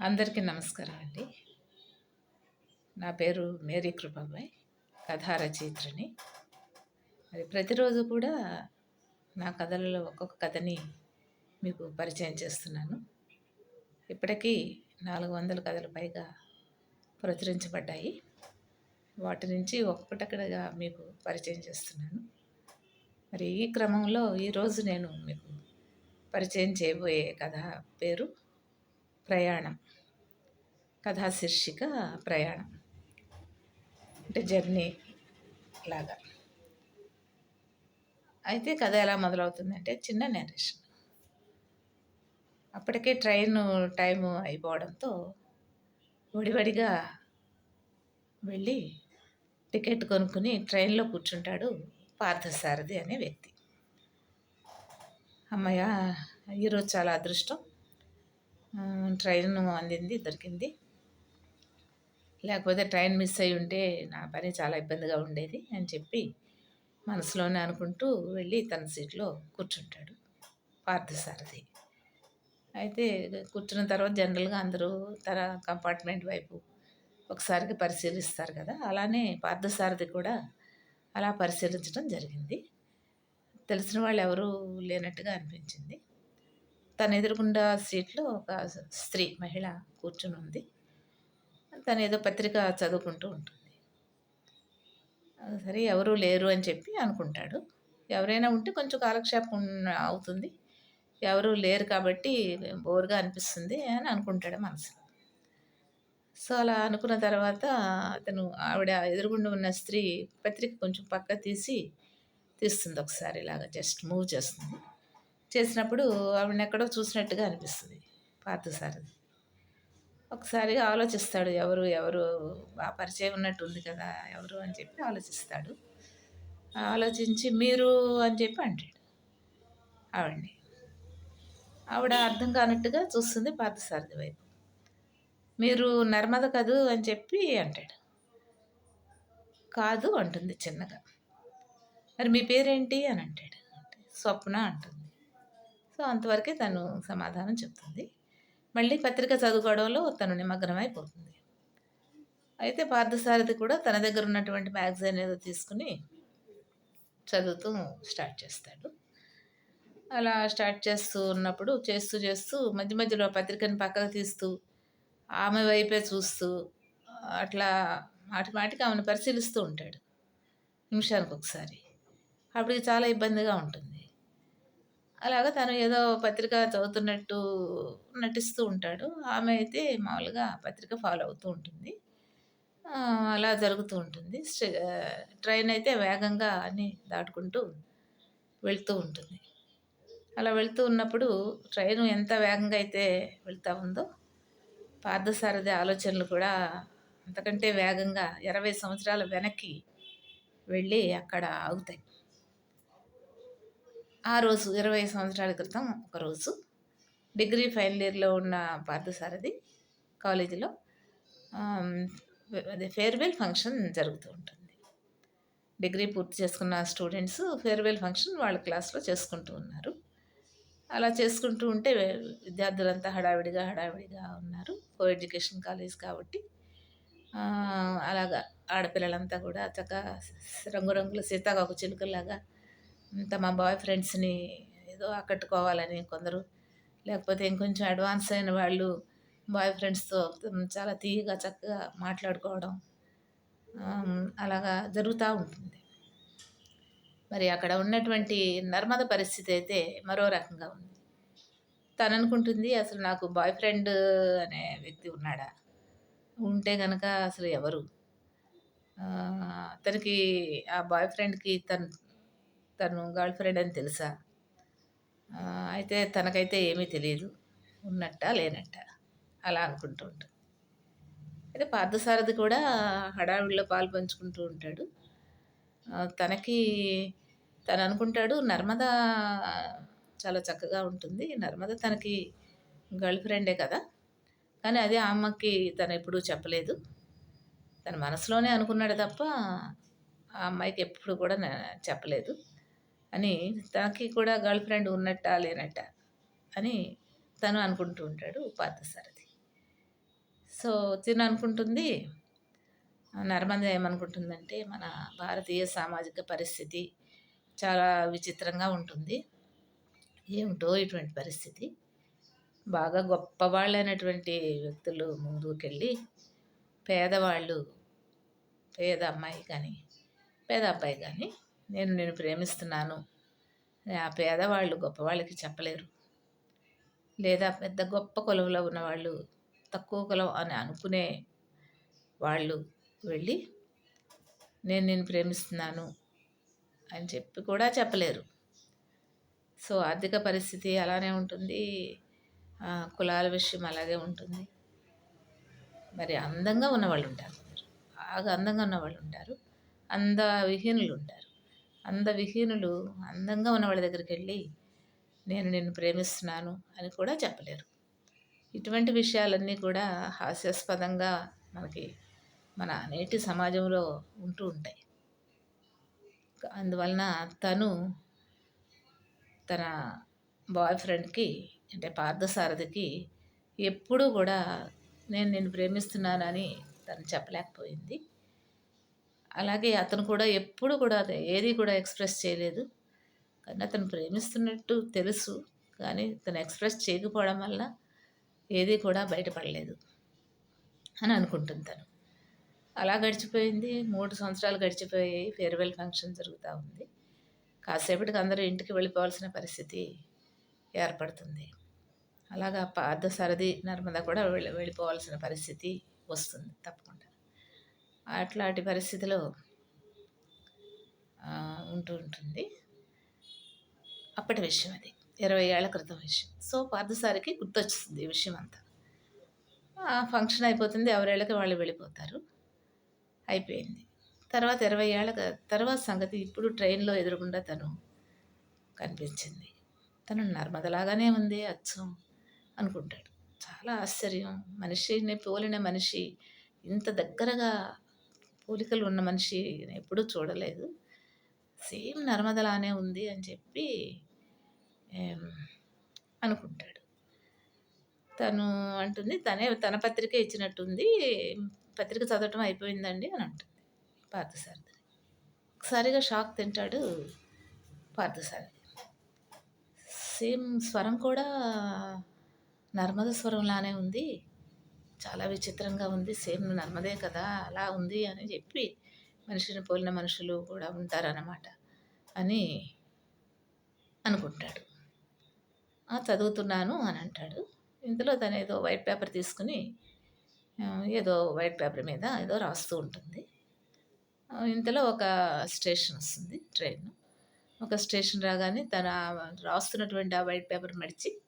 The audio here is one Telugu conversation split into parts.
అందరికీ నమస్కారం అండి. నా పేరు మేరీ కృపాబాయ్ కథా రచయిత్రిని మరి ప్రతిరోజు కూడా నా కథలలో ఒక్కొక్క కథని మీకు పరిచయం చేస్తున్నాను. ఇప్పటికీ నాలుగు వందల కథలు పైగా ప్రచురించబడ్డాయి. వాటి నుంచి ఒక్కటక్కడగా మీకు పరిచయం చేస్తున్నాను. మరి ఈ క్రమంలో ఈరోజు నేను మీకు పరిచయం చేయబోయే కథ పేరు ప్రయాణం. కథా శీర్షిక ప్రయాణం. అంటే జర్నీ లాగా. అయితే కథ ఎలా మొదలవుతుందంటే చిన్న నేరేషన్ అప్పటికే ట్రైన్ టైము అయిపోవడంతో వడివడిగా వెళ్ళి టికెట్ కొనుక్కుని ట్రైన్లో కూర్చుంటాడు పార్థసారథి అనే వ్యక్తి. అమ్మయ్య ఈరోజు చాలా అదృష్టం. ట్రైన్ అందింది దొరికింది. లేకపోతే ట్రైన్ మిస్ అయి ఉంటే నా పని చాలా ఇబ్బందిగా ఉండేది అని చెప్పి మనసులోనే అనుకుంటూ వెళ్ళి తన సీట్లో కూర్చుంటాడు పార్థసారథి. అయితే కూర్చున్న తర్వాత జనరల్గా అందరూ తన కంపార్ట్మెంట్ వైపు ఒకసారికి పరిశీలిస్తారు కదా. అలానే పార్థసారథి కూడా అలా పరిశీలించడం జరిగింది. తెలిసిన వాళ్ళు ఎవరూ లేనట్టుగా అనిపించింది. తన ఎదురుగుండా సీట్లో ఒక స్త్రీ మహిళ కూర్చుని ఉంది. తను ఏదో పత్రిక చదువుకుంటూ ఉంటుంది. సరే ఎవరూ లేరు అని చెప్పి అనుకుంటాడు. ఎవరైనా ఉంటే కొంచెం కాలక్షేపం అవుతుంది. ఎవరూ లేరు కాబట్టి బోర్గా అనిపిస్తుంది అని అనుకుంటాడు మనసులో. సో అలా అనుకున్న తర్వాత అతను ఆవిడ ఎదురుగుండా ఉన్న స్త్రీ పత్రిక కొంచెం పక్క తీసి తీస్తుంది ఒకసారి ఇలాగా జస్ట్ మూవ్ చేస్తుంది. చేసినప్పుడు ఆవిడని ఎక్కడో చూసినట్టుగా అనిపిస్తుంది పార్థసారథి ఒకసారి ఆలోచిస్తాడు ఎవరు ఎవరు ఆ పరిచయం ఉన్నట్టు ఉంది కదా ఎవరు అని చెప్పి ఆలోచిస్తాడు. ఆలోచించి మీరు అని చెప్పి అంటాడు ఆవిడ్ని. ఆవిడ అర్థం కానట్టుగా చూస్తుంది పార్థసారథి వైపు. మీరు నర్మద కదూ అని చెప్పి అంటాడు. కాదు అంటుంది చిన్నగా. మరి మీ పేరేంటి అని అంటాడు. స్వప్న అంటుంది. సో అంతవరకే తను సమాధానం చెప్తుంది. మళ్ళీ పత్రిక చదువుకోవడంలో తను నిమగ్నమైపోతుంది. అయితే పార్థసారథి కూడా తన దగ్గర ఉన్నటువంటి మ్యాగజైన్ ఏదో తీసుకుని చదువుతూ స్టార్ట్ చేస్తాడు. అలా స్టార్ట్ చేస్తూ ఉన్నప్పుడు చేస్తూ చేస్తూ మధ్య మధ్యలో పత్రికను పక్కకు తీస్తూ ఆమె వైపే చూస్తూ అట్లా మాటి మాటికి ఆమెను పరిశీలిస్తూ ఉంటాడు నిమిషానికి ఒకసారి. అప్పటికి చాలా ఇబ్బందిగా ఉంటుంది. అలాగా తను ఏదో పత్రిక చదువుతున్నట్టు నటిస్తూ ఉంటాడు. ఆమె అయితే మామూలుగా పత్రిక ఫాలో అవుతూ ఉంటుంది. అలా జరుగుతూ ఉంటుంది. ట్రైన్ అయితే వేగంగా అన్నీ దాటుకుంటూ వెళ్తూ ఉంటుంది. అలా వెళ్తూ ఉన్నప్పుడు ట్రైన్ ఎంత వేగంగా అయితే వెళ్తూ ఉందో పార్థసారథి ఆలోచనలు కూడా అంతకంటే వేగంగా ఇరవై సంవత్సరాల వెనక్కి వెళ్ళి అక్కడ ఆగుతాయి. ఆ రోజు ఇరవై సంవత్సరాల క్రితం ఒకరోజు డిగ్రీ ఫైనల్ ఇయర్లో ఉన్న పార్థసారథి కాలేజీలో అదే ఫేర్వెల్ ఫంక్షన్ జరుగుతూ ఉంటుంది. డిగ్రీ పూర్తి చేసుకున్న స్టూడెంట్స్ ఫేర్వెల్ ఫంక్షన్ వాళ్ళ క్లాస్లో చేసుకుంటూ ఉన్నారు. అలా చేసుకుంటూ ఉంటే విద్యార్థులంతా హడావిడిగా హడావిడిగా ఉన్నారు. కో ఎడ్యుకేషన్ కాలేజ్ కాబట్టి అలాగా ఆడపిల్లలంతా కూడా చక్కగా రంగురంగుల సీతాకోక చిలుకల్లాగా తమ బాయ్ ఫ్రెండ్స్ని ఏదో ఆకట్టుకోవాలని కొందరు లేకపోతే ఇంకొంచెం అడ్వాన్స్ అయిన వాళ్ళు బాయ్ ఫ్రెండ్స్తో చాలా తీయగా చక్కగా మాట్లాడుకోవడం అలాగా జరుగుతూ ఉంటుంది. మరి అక్కడ ఉన్నటువంటి నర్మద పరిస్థితి అయితే మరో రకంగా ఉంది. తను అనుకుంటుంది అసలు నాకు బాయ్ ఫ్రెండ్ అనే వ్యక్తి ఉన్నాడా? ఉంటే కనుక అసలు ఎవరు? తనకి ఆ బాయ్ ఫ్రెండ్కి తను తను గర్ల్ ఫ్రెండ్ అని తెలుసా? అయితే తనకైతే ఏమీ తెలియదు. ఉన్నట్ట లేనట్ట. అలా అనుకుంటూ ఉంటాడు. అయితే పార్థసారథి కూడా హడావిడిలో పాలు పంచుకుంటూ ఉంటాడు. తనకి తను అనుకుంటాడు నర్మదా చాలా చక్కగా ఉంటుంది. నర్మద తనకి గర్ల్ ఫ్రెండే కదా. కానీ అదే అమ్మకి తను ఎప్పుడూ చెప్పలేదు. తన మనసులోనే అనుకున్నాడు తప్ప ఆ అమ్మాయికి ఎప్పుడు కూడా చెప్పలేదు. అని తనకి కూడా గర్ల్ ఫ్రెండ్ ఉన్నట్ట లేనట్ట అని తను అనుకుంటూ ఉంటాడు పార్థసారథి. సో తిను అనుకుంటుంది. నర్మద ఏమనుకుంటుందంటే మన భారతీయ సామాజిక పరిస్థితి చాలా విచిత్రంగా ఉంటుంది. ఏమిటో ఇటువంటి పరిస్థితి. బాగా గొప్పవాళ్ళైనటువంటి వ్యక్తులు ముందుకెళ్ళి పేదవాళ్ళు పేద అమ్మాయి కానీ పేద అబ్బాయి కానీ నేను నేను ప్రేమిస్తున్నాను. ఆ పేదవాళ్ళు గొప్పవాళ్ళకి చెప్పలేరు. లేదా పెద్ద గొప్ప కులంలో ఉన్నవాళ్ళు తక్కువ కులం అని అనుకునే వాళ్ళు వెళ్ళి నేను నేను ప్రేమిస్తున్నాను అని చెప్పి కూడా చెప్పలేరు. సో ఆర్థిక పరిస్థితి అలానే ఉంటుంది. కులాల విషయం అలాగే ఉంటుంది. మరి అందంగా ఉన్నవాళ్ళు ఉంటారు బాగా అందంగా ఉన్నవాళ్ళు ఉంటారు అంద విహీనులు ఉంటారు అంద విహీనులు అందంగా ఉన్న వాళ్ళ దగ్గరికి వెళ్ళి నేను నిన్ను ప్రేమిస్తున్నాను అని కూడా చెప్పలేరు. ఇటువంటి విషయాలన్నీ కూడా హాస్యాస్పదంగా మనకి మన నేటి సమాజంలో ఉంటూ ఉంటాయి. అందువలన తను తన బాయ్ ఫ్రెండ్కి అంటే పార్థసారథికి ఎప్పుడూ కూడా నేను నేను ప్రేమిస్తున్నానని తను చెప్పలేకపోయింది. అలాగే అతను కూడా ఎప్పుడు కూడా ఏది కూడా ఎక్స్ప్రెస్ చేయలేదు. కానీ అతను ప్రేమిస్తున్నట్టు తెలుసు కానీ తను ఎక్స్ప్రెస్ చేయకపోవడం వల్ల ఏది కూడా బయటపడలేదు అని అనుకుంటుంది తను. అలా గడిచిపోయింది మూడు సంవత్సరాలు గడిచిపోయి ఫేర్వెల్ ఫంక్షన్ జరుగుతూ ఉంది. కాసేపటికి అందరూ ఇంటికి వెళ్ళిపోవాల్సిన పరిస్థితి ఏర్పడుతుంది. అలాగా పార్థ సరది నర్మద కూడా వెళ్ళి వెళ్ళిపోవాల్సిన పరిస్థితి వస్తుంది తప్పకుండా. అట్లాంటి పరిస్థితిలో ఉంటూ ఉంటుంది. అప్పటి విషయం అది. ఇరవై ఏళ్ళ క్రితం విషయం. సో పార్థసారికి గుర్తొచ్చింది ఈ విషయం అంతా ఫంక్షన్ అయిపోతుంది ఎవరేళ్ళకి వాళ్ళు వెళ్ళిపోతారు. అయిపోయింది. తర్వాత ఇరవై ఏళ్ళ తర్వాత సంగతి ఇప్పుడు ట్రైన్లో ఎదురుకుండా తను కనిపించింది. తను నర్మదలాగానే ఉంది అచ్చం అనుకుంటాడు. చాలా ఆశ్చర్యం. మనిషిని పోలిన మనిషి ఇంత దగ్గరగా పోలికలు ఉన్న మనిషి ఎప్పుడూ చూడలేదు. సేమ్ నర్మదలానే ఉంది అని చెప్పి అనుకుంటాడు. తను అంటుంది తనే తన పత్రిక ఇచ్చినట్టుంది పత్రిక చదవటం అయిపోయిందండి అని అంటుంది. పార్థసారథి. ఒకసారిగా షాక్ తింటాడు పార్థసారథి. సేమ్ స్వరం కూడా నర్మద స్వరంలానే ఉంది. చాలా విచిత్రంగా ఉంది. సేమ్ నర్మదే కదా అలా ఉంది అని చెప్పి మనిషిని పోలిన మనుషులు కూడా ఉంటారన్నమాట అని అనుకుంటాడు. చదువుతున్నాను అని అంటాడు. ఇంతలో తను ఏదో వైట్ పేపర్ తీసుకుని ఏదో వైట్ పేపర్ మీద ఏదో రాస్తూ ఉంటుంది. ఇంతలో ఒక స్టేషన్ వస్తుంది ట్రైన్. ఒక స్టేషన్ రాగానే తన రాస్తున్నటువంటి ఆ వైట్ పేపర్ మడిచి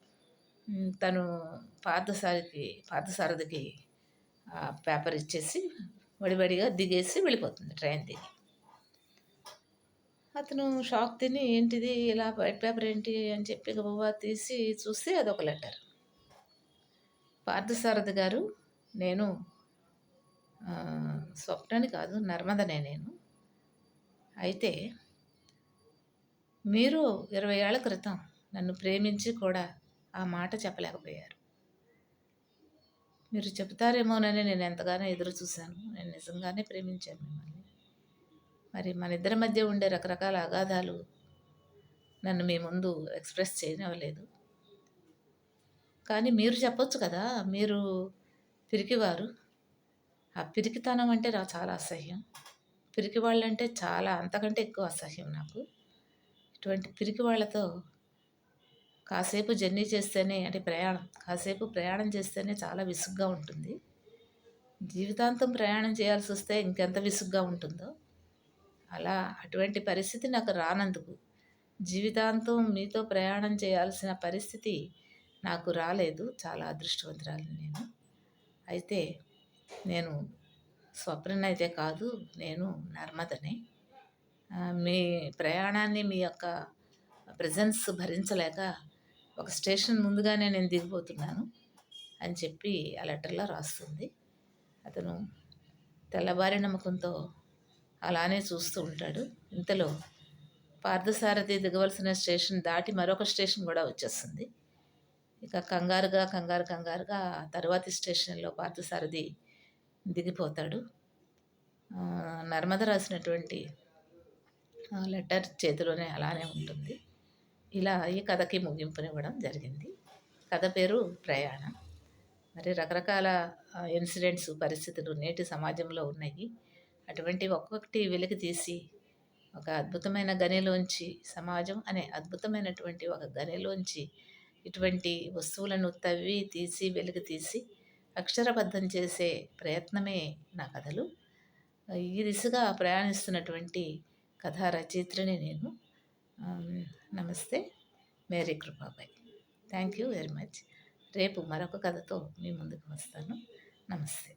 తను పార్థసారికి పార్థసారథికి ఆ పేపర్ ఇచ్చేసి వడివడిగా దిగేసి వెళ్ళిపోతుంది ట్రైన్ దిగి. అతను షాక్ తిని ఏంటిది ఇలా వైట్ పేపర్ ఏంటి? అని చెప్పి గబా తీసి చూస్తే అదొక లెటర్. పార్థసారథి గారు నేను స్వప్నని కాదు నర్మదనే నేను. అయితే మీరు ఇరవై ఏళ్ళ క్రితం నన్ను ప్రేమించి కూడా ఆ మాట చెప్పలేకపోయారు. మీరు చెబుతారేమోనని నేను ఎంతగానో ఎదురు చూశాను. నేను నిజంగానే ప్రేమించాను మిమ్మల్ని. మరి మన ఇద్దరి మధ్య ఉండే రకరకాల అగాధాలు నన్ను మీ ముందు ఎక్స్ప్రెస్ చేయనివ్వలేదు. కానీ మీరు చెప్పొచ్చు కదా మీరు పిరికివారు ఆ పిరికితనం అంటే నాకు చాలా అసహ్యం. పిరికి వాళ్ళంటే చాలా అంతకంటే ఎక్కువ అసహ్యం నాకు. ఇటువంటి పిరికి వాళ్ళతో కాసేపు జర్నీ చేస్తేనే అంటే ప్రయాణం కాసేపు ప్రయాణం చేస్తేనే చాలా విసుగ్గా ఉంటుంది. జీవితాంతం ప్రయాణం చేయాల్సి వస్తే ఇంకెంత విసుగ్గా ఉంటుందో. అలా అటువంటి పరిస్థితి నాకు రానందుకు. జీవితాంతం మీతో ప్రయాణం చేయాల్సిన పరిస్థితి నాకు రాలేదు. చాలా అదృష్టవంతురాలు నేను. అయితే నేను స్వప్ననైతే కాదు నేను నర్మదని. మీ ప్రయాణాన్ని మీ యొక్క ప్రజెన్స్ భరించలేక ఒక స్టేషన్ ముందుగానే నేను దిగిపోతున్నాను అని చెప్పి ఆ లెటర్లో రాస్తుంది. అతను తెల్లవారి నమ్మకంతో అలానే చూస్తూ ఉంటాడు. ఇంతలో పార్థసారథి దిగవలసిన స్టేషన్ దాటి మరొక స్టేషన్ కూడా వచ్చేస్తుంది. ఇక కంగారుగా కంగారు కంగారుగా తరువాతి స్టేషన్లో పార్థసారథి దిగిపోతాడు. నర్మద రాసినటువంటి లెటర్ చేతిలోనే అలానే ఉంటుంది. ఇలా ఈ కథకి ముగింపునివ్వడం జరిగింది. కథ పేరు ప్రయాణం. మరి రకరకాల ఇన్సిడెంట్స్ పరిస్థితులు నేటి సమాజంలో ఉన్నాయి. అటువంటి ఒక్కొక్కటి వెలికి తీసి ఒక అద్భుతమైన గనిలోంచి సమాజం అనే అద్భుతమైనటువంటి ఒక గనిలోంచి ఇటువంటి వస్తువులను తవ్వి తీసి వెలికి తీసి అక్షరబద్ధం చేసే ప్రయత్నమే నా కథలు. ఈ దిశగా ప్రయాణిస్తున్నటువంటి కథా రచయిత్రిని నేను. నమస్తే. Mary Krupabai. Thank you very much రేపు మరొక కథతో మీ ముందుకు వస్తాను. నమస్తే.